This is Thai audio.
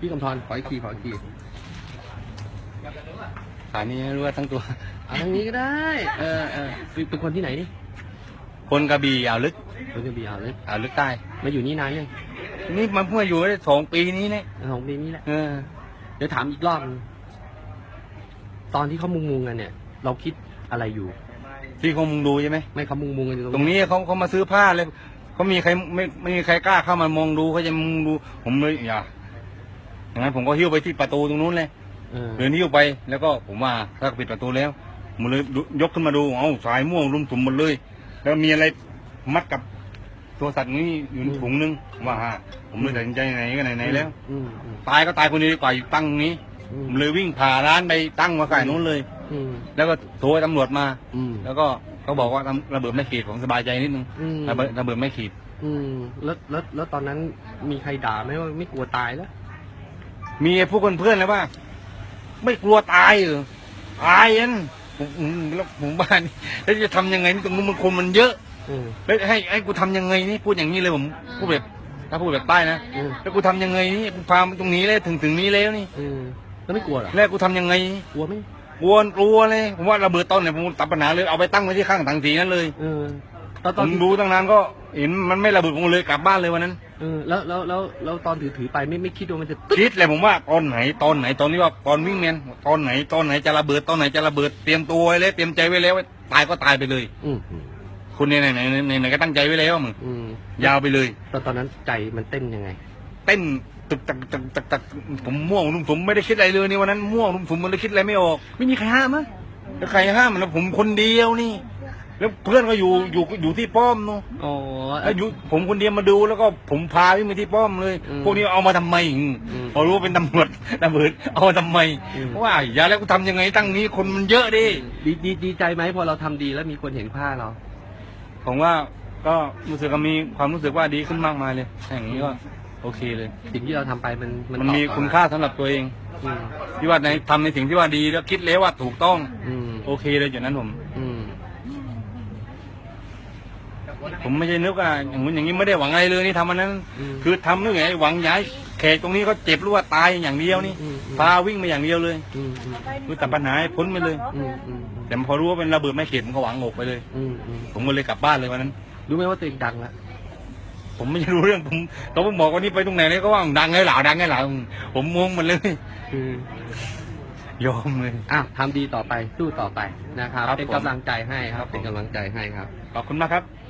พี่กำธรขออีกทีขออีกทีขานี้ไม่รู้ว่าทั้งตัวเอาทางนี้ก็ได้ เออเออเป็นคนที่ไหนนี่คนกระบี่อ่าวลึกคนกระบี่อ่าวเลยอ่าวลึกใต้มาอยู่นี่นานยังนี่มันเพิ่งมาอยู่ได้สองปีนี้เนี่ยสองปีนี้แหละเออเดี๋ยวถามอีกรอบนึงตอนที่เขามุงมุงๆกันเนี่ย เราคิดอะไรอยู่ ที่เขามุงดูใช่ไหมไม่เขามุงมุงๆกันอยู่ตรงนี้เขาเขามาซื้อผ้าเลยเขามีใครไม่ไม่มีใครกล้าเข้ามามองดูเขาจะมุงดู ผมเลยอย่า อย่างนั้นผมก็หิ้วไปที่ประตูตรงนู้นเลยเออเดินหิ้วไปแล้วก็ผมว่าถ้าปิดประตูแล้วผมเลยดูยกขึ้นมาดูเอ้าสายม่วงรุมถุมหมดเลย แล้วมีอะไรมัดกับตัวสัตว์นี้อยู่ถุงนึงผมว่าฮะผมเลยตัดสินใจไหนก็ไหนไหนๆแล้ว อืมอืมตายก็ตายคนเดียวดีกว่าอยู่ตั้งตรงนี้ อืผมมเลยวิ่งผ่าร้านไปตั้งมาขายนู้นเลย อืมแล้วก็โทรให้ตำรวจมา อืมแล้วก็เขาบอกว่าระเบิดไม่ขีดผมสบายใจนิดนึงอืมระเบิดระเบิดไม่ขีด อืมแล้วแล้วแล้วตอนนั้นมีใครด่าไหมว่าไม่กลัวตายแล้ว มีไอ้พวกเพื่อนๆเลยว่า ไม่กลัวตายเหรอตายอันผมผมแล้วผมบ้านแล้วจะทำยังไงนี่ตรงนู้นมันคนมันเยอะอืมแล้วให้ให้กูทำยังไงนี่พูดอย่างนี้เลยผมพูดแบบถ้าพูดแบบใต้นะอืมแล้วกูทำยังไงนี่กูพามาตรงนี้เลยถึงถึงนี้แล้วนี่อืมแล้วไม่กลัวเหรอแล้วกูทำยังไงกลัวไหมกลัวกลัวเลยผมว่าระเบิดต้นเนี่ยผมตัดปัญหาเลยเอาไปตั้งไว้ที่ข้างถังสีนั้นเลยเออตอนตผอนมดูตั้งนานก็ เห็นมันไม่ระเบิดผมเลยกลับบ้านเลยวันนั้น เออแล้วแล้วแล้วแล้วตอนถือถือไปไม่ไม่คิดว่ามันจะตึ๊ดคิดเลยผมว่าตอนไหนตอนไหนตอนนี้ว่าตอนวิ่งแมนตอนไหนตอนไหนจะระเบิดตอนไหนจะระเบิดเตรียมตัวไว้แล้วเตรียมใจไว้แล้วว่าตายก็ตายไปเลย อืมอืมคุณเนี่ยไหนไหนไหนไหนก็ตั้งใจไว้แล้วมึงอืมยาวไปเลย ตอนตอนนั้นใจมันเต้นยังไง เต้นตึกตักตึกตักตึกผมม่วงนุ่มผมไม่ได้คิดอะไรเลยนี่วันนั้นม่วงนุ่มผมมันเลยคิดอะไรไม่ออกไม่มีใครห้ามมั้งแล้วใครห้ามมันแล้วผมคนเดียวนี่ แล้วเพื่อนก็อยู่อยู่อยู่ที่ป้อมเนาะอ๋อแล้วอยู่ผมคนเดียวมาดูแล้วก็ผมพาวิ่งไปที่ป้อมเลย อืมพวกนี้เอามาทำไมอืมพอรู้ว่าเป็นตำรวจตำรวจเอามาทำไมอืมเพราะว่าอย่าแล้วกูทำยังไงตั้งนี้คนมันเยอะดิดีดีดีใจไหมพอเราทำดีแล้วมีคนเห็นค่าเรา ผมว่าก็รู้สึกว่ามีความรู้สึกว่าดีขึ้นมากมายเลยอย่างนี้ก็โอเคเลย สิ่งที่เราทำไปมันมันตอบมีกลับคุณค่าสำหรับตัวเอง อืมที่ว่าในทำในสิ่งที่ว่าดีแล้วคิดแล้วว่าถูกต้อง อืม โอเคเลยอย่างนั้นผม อืม ผมไม่ใช่นึกว่าอย่างนู้นอย่างนี้ไม่ได้หวังอะไรเลยนี่ทำมันนั้นมคือทำนึกไงหวังย้ายแขกตรงนี้เขาเจ็บหรือว่าตายอย่างเดียวนี่อืมอืมพาวิ่งมาอย่างเดียวเลยอืมอืมคือตัดปัญหาให้พ้นไปเลยอืมอืมแต่พอรู้ว่าเป็นระเบิดไม่เข็ดผมก็หวังอกไปเลยอืมอืมผมก็เลยกลับบ้านเลยวันนั้น รู้ไหมว่าตัวเองดังละผมไม่รู้เรื่องผมตอนผมบอกว่านี่ไปตรงไหนเนี่ยก็ว่าดังไงหล่าดังไงหล่าผมงงหมดเลยอืมยอมเลยอะทำดีต่อไปสู้ต่อไปนะครับครับเป็นผมกำลังใจให้คครัรับบผมเป็นกำลังใจให้ครับ ขอบคุณมากครับค